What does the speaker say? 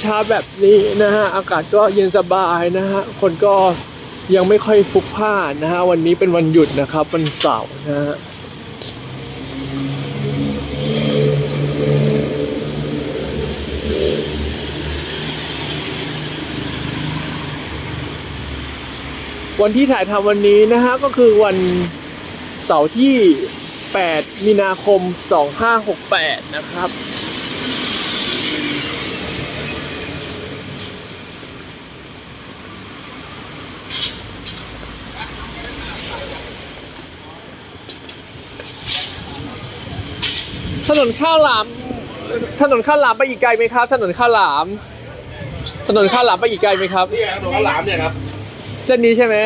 เช้าๆแบบนี้นะฮะอากาศก็เย็นสบายนะฮะคนก็ยังไม่ค่อยพลุกพล่านนะฮะวันนี้เป็นวันหยุดนะครับวันเสาร์นะฮะวันที่ถ่ายทำวันนี้นะฮะก็คือวันเสาร์ที่ 8 มีนาคม 2568 นะครับ ถนนข้าวหลาม ถนนข้าวหลามไปอีกไกลไหมครับ ถนนข้าวหลาม ถนนข้าวหลามไปอีกไกลไหมครับ นี่ไงถนนข้าวหลามเนี่ยครับ เส้นนี้ใช่ไหม